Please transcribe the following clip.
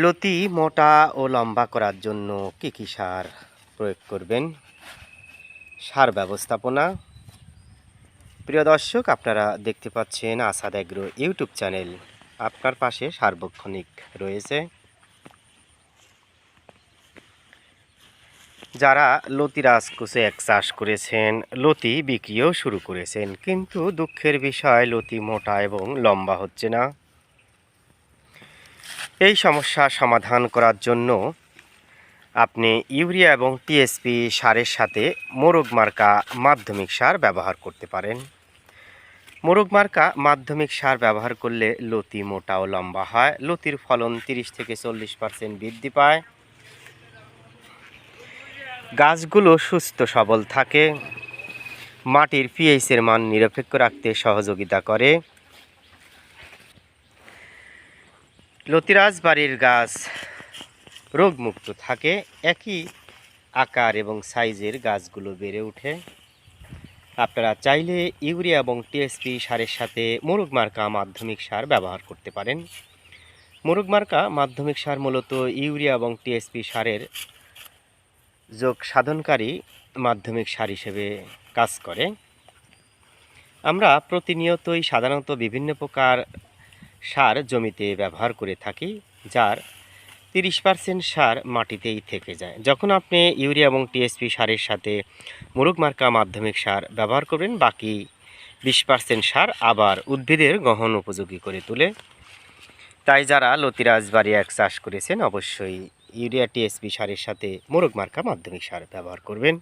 লতি মোটা ও লম্বা করার জন্য কী কী সার প্রয়োগ করবেন? সার ব্যবস্থাপনা। প্রিয় দর্শক, আপনারা দেখতে পাচ্ছেন আসাদ এগ্রো ইউটিউব চ্যানেল। আপনার পাশে সার্বক্ষণিক রয়েছে। যারা লতি রাজকুচে এক চাষ করেছেন, লতি বিক্রিও শুরু করেছেন, কিন্তু দুঃখের বিষয় লতি মোটা এবং লম্বা হচ্ছে না। এই সমস্যা সমাধান করার জন্য আপনি ইউরিয়া এবং টিএসপি সারের সাথে মোরগ মার্কা মাধ্যমিক সার ব্যবহার করতে পারেন। মোরগ মার্কা মাধ্যমিক সার ব্যবহার করলে লতি মোটা ও লম্বা হয়, লতির ফলন তিরিশ থেকে চল্লিশ পার্সেন্ট বৃদ্ধি পায়। গাছগুলো সুস্থ, সবল থাকে, মাটির পিএইচের মান নিরপেক্ষ রাখতে সহযোগিতা করে। লতিরাজ বাড়ির গাছ রোগমুক্ত থাকে, একই আকার এবং সাইজের গাছগুলো বেড়ে ওঠে। আপনারা চাইলে ইউরিয়া এবং টিএসপি সারের সাথে মোরগ মার্কা মাধ্যমিক সার ব্যবহার করতে পারেন। মোরগ মার্কা মাধ্যমিক সার মূলত ইউরিয়া এবং টিএসপি সারের যোগ সাধনকারী মাধ্যমিক সার হিসেবে কাজ করে। আমরা প্রতিনিয়তই সাধারণত বিভিন্ন প্রকার সার জমিতে ব্যবহার করে থাকি, যার তিরিশ পার্সেন্ট সার মাটিতেই থেকে যায়। যখন আপনি ইউরিয়া এবং টিএসপি সারের সাথে মুরগ মার্কা মাধ্যমিক সার ব্যবহার করবেন, বাকি বিশ পার্সেন্ট সার আবার উদ্ভিদের গহন উপযোগী করে তোলে। তাই যারা লতিরাজ বাড়ি এক চাষ করেছেন, অবশ্যই ইউরিয়া টিএসপি সারের সাথে মোরগ মার্কা মাধ্যমিক সার ব্যবহার করবেন।